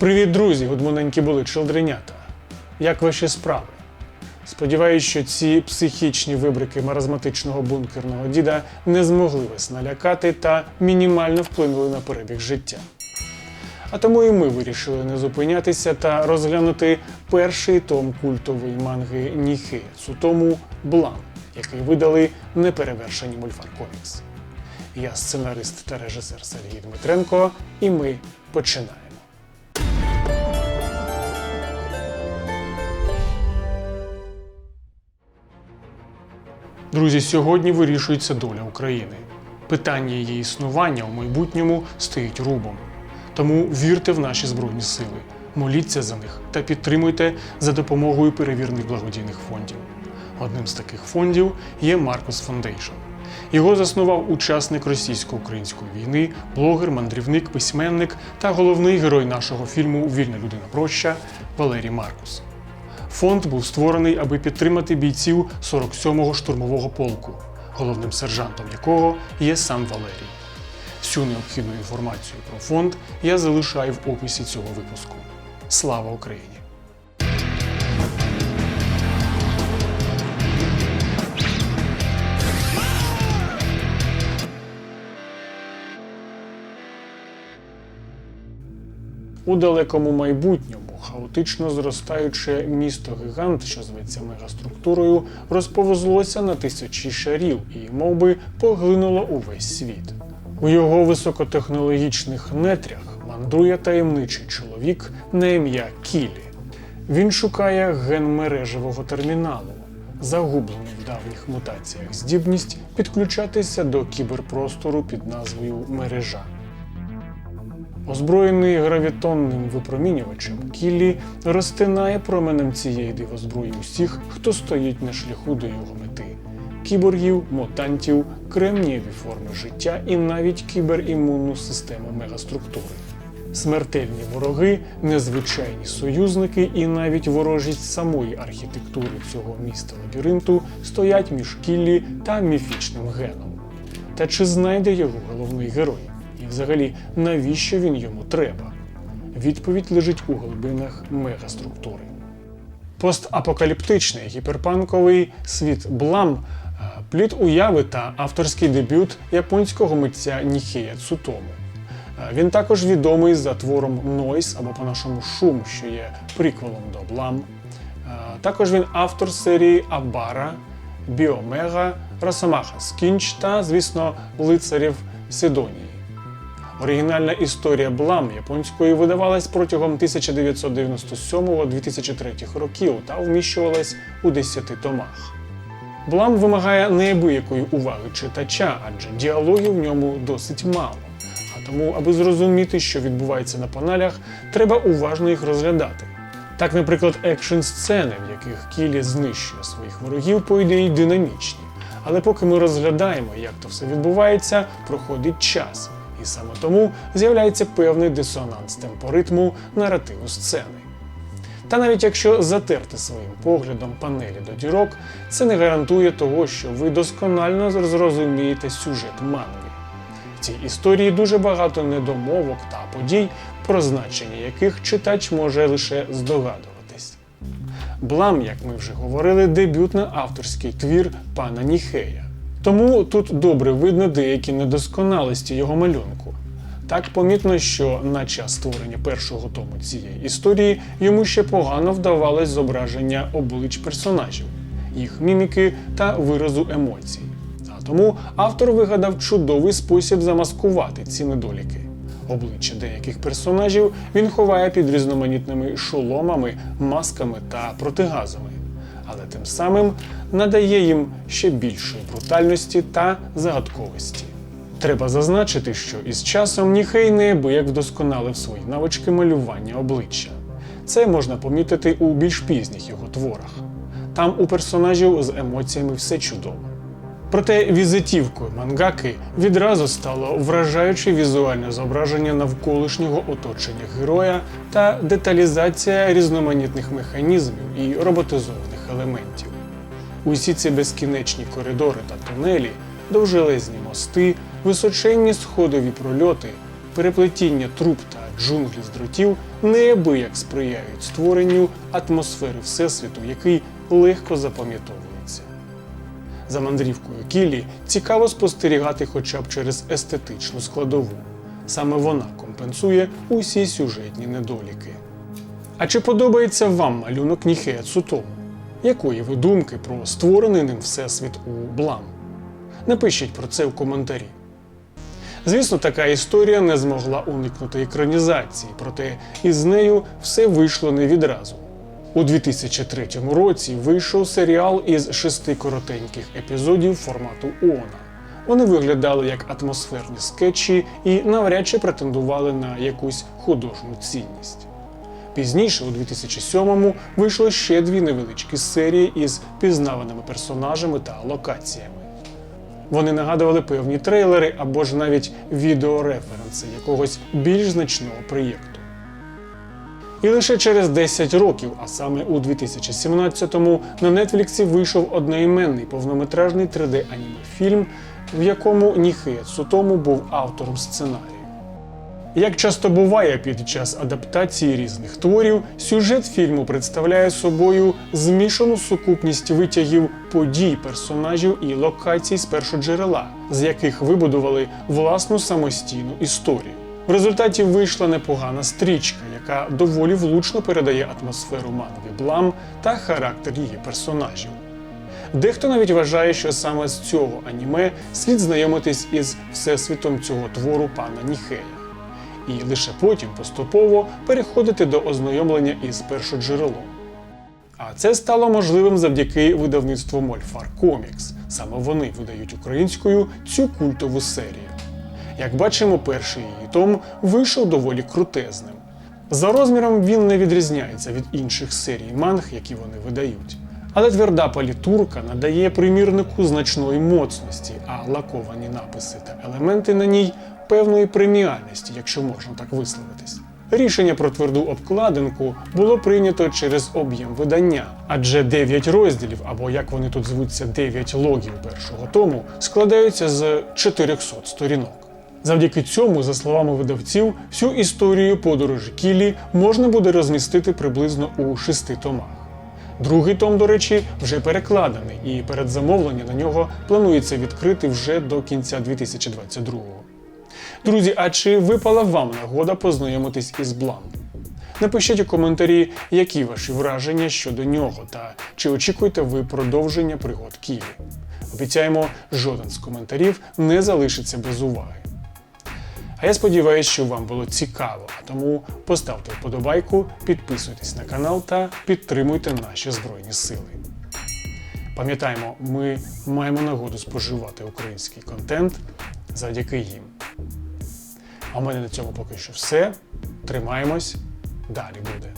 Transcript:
Привіт, друзі! Гудмоненькі були челдренята. Як ваші справи? Сподіваюсь, що ці психічні вибрики маразматичного бункерного діда не змогли вас налякати та мінімально вплинули на перебіг життя. А тому і ми вирішили не зупинятися та розглянути перший том культової манги Ніхи Цутому Блан, який видали неперевершені Мульфар Комікс. Я сценарист та режисер Сергій Дмитренко, і ми починаємо. Друзі, сьогодні вирішується доля України. Питання її існування у майбутньому стоїть рубом. Тому вірте в наші збройні сили, моліться за них та підтримуйте за допомогою перевірених благодійних фондів. Одним з таких фондів є Маркус Foundation. Його заснував учасник російсько-української війни, блогер, мандрівник, письменник та головний герой нашого фільму Вільна людина проща Валерій Маркус. Фонд був створений, аби підтримати бійців 47-го штурмового полку, головним сержантом якого є сам Валерій. Всю необхідну інформацію про фонд я залишаю в описі цього випуску. Слава Україні! У далекому майбутньому хаотично зростаюче місто гігант, що зветься мегаструктурою, розповзлося на тисячі шарів і мов би, поглинуло увесь світ. У його високотехнологічних нетрях мандрує таємничий чоловік на ім'я Кілі. Він шукає ген мережевого терміналу, загублену в давніх мутаціях здібність підключатися до кіберпростору під назвою мережа. Озброєний гравітонним випромінювачем, Кіллі розтинає променем цієї дивозброї усіх, хто стоїть на шляху до його мети: кіборгів, мутантів, кремнієві форми життя і навіть кіберімунну систему мегаструктури. Смертельні вороги, незвичайні союзники і навіть ворожість самої архітектури цього міста лабіринту стоять між Кіллі та міфічним геном. Та чи знайде його головний герой? Взагалі, навіщо він йому треба? Відповідь лежить у глибинах мегаструктури. Постапокаліптичний гіперпанковий світ Блам е, плід уяви та авторський дебют японського митця Ніхея Цутому. Е, Він також відомий за твором Нойс або по-нашому Шум, що є приквелом до Блам. Е, Також він автор серії Абара, Біомега, Росомаха Скінч та, звісно, лицарів Сидонії. Оригінальна історія Блам японською видавалась протягом 1997-2003 років та вміщувалась у 10 томах. Блам вимагає неабиякої уваги читача, адже діалогів в ньому досить мало. А тому, аби зрозуміти, що відбувається на паналях, треба уважно їх розглядати. Так, наприклад, екшн сцени, в яких Кілі знищує своїх ворогів, по ідеї динамічні. Але поки ми розглядаємо, як то все відбувається, проходить час. І саме тому з'являється певний дисонанс темпоритму наративу сцени. Та навіть якщо затерти своїм поглядом панелі до дірок, це не гарантує того, що ви досконально зрозумієте сюжет манги. В цій історії дуже багато недомовок та подій, про значення яких читач може лише здогадуватись. Блам, як ми вже говорили, дебютно авторський твір пана Ніхея. Тому тут добре видно деякі недосконалості його малюнку. Так помітно, що на час створення першого тому цієї історії йому ще погано вдавалось зображення облич персонажів, їх міміки та виразу емоцій. А тому автор вигадав чудовий спосіб замаскувати ці недоліки. Обличчя деяких персонажів він ховає під різноманітними шоломами, масками та протигазами, але тим самим надає їм ще більшої брутальності та загадковості. Треба зазначити, що із часом Ніхей неабияк вдосконалив свої навички малювання обличчя. Це можна помітити у більш пізніх його творах. Там у персонажів з емоціями все чудово. Проте візитівкою мангаки відразу стало вражаюче візуальне зображення навколишнього оточення героя та деталізація різноманітних механізмів і роботизованих елементів. Усі ці безкінечні коридори та тунелі, довжелезні мости, височенні сходові прольоти, переплетіння труб та джунглі з дротів неабияк сприяють створенню атмосфери Всесвіту, який легко запам'ятовується. За мандрівкою Кілі цікаво спостерігати хоча б через естетичну складову. Саме вона компенсує усі сюжетні недоліки. А чи подобається вам малюнок Ніхея Цутому? Якої ви думки про створений ним всесвіт у Блам? Напишіть про це в коментарі. Звісно, така історія не змогла уникнути екранізації, проте із нею все вийшло не відразу. У 2003 році вийшов серіал із шести коротеньких епізодів формату ООНа. Вони виглядали як атмосферні скетчі і навряд чи претендували на якусь художню цінність. Пізніше, у 2007-му, вийшло ще дві невеличкі серії із пізнаваними персонажами та локаціями. Вони нагадували певні трейлери або ж навіть відеореференси якогось більш значного проєкту. І лише через 10 років, а саме у 2017-му, на Нетфліксі вийшов одноіменний повнометражний 3D-анімефільм, в якому Ніхея Цутому був автором сценарію. Як часто буває під час адаптації різних творів, сюжет фільму представляє собою змішану сукупність витягів подій, персонажів і локацій з першоджерела, з яких вибудували власну самостійну історію. В результаті вийшла непогана стрічка, яка доволі влучно передає атмосферу манги Блам та характер її персонажів. Дехто навіть вважає, що саме з цього аніме слід знайомитись із всесвітом цього твору пана Ніхея і лише потім поступово переходити до ознайомлення із першоджерелом. А це стало можливим завдяки видавництву Мольфар Комікс. Саме вони видають українською цю культову серію. Як бачимо, перший її том вийшов доволі крутезним. За розміром він не відрізняється від інших серій манг, які вони видають. Але тверда палітурка надає примірнику значної моцності, а лаковані написи та елементи на ній певної преміальності, якщо можна так висловитись. Рішення про тверду обкладинку було прийнято через об'єм видання, адже 9 розділів, або як вони тут звуться, 9 логів першого тому, складаються з 400 сторінок. Завдяки цьому, за словами видавців, всю історію подорожі Кілі можна буде розмістити приблизно у шести томах. Другий том, до речі, вже перекладений, і передзамовлення на нього планується відкрити вже до кінця 2022-го. Друзі, а чи випала вам нагода познайомитись із Блам? Напишіть у коментарі, які ваші враження щодо нього, та чи очікуєте ви продовження пригод Кілі. Обіцяємо, жоден з коментарів не залишиться без уваги. А я сподіваюся, що вам було цікаво, а тому поставте вподобайку, підписуйтесь на канал та підтримуйте наші Збройні Сили. Пам'ятаємо, ми маємо нагоду споживати український контент завдяки їм. А в мене на цьому поки що все. Тримаємось, далі буде.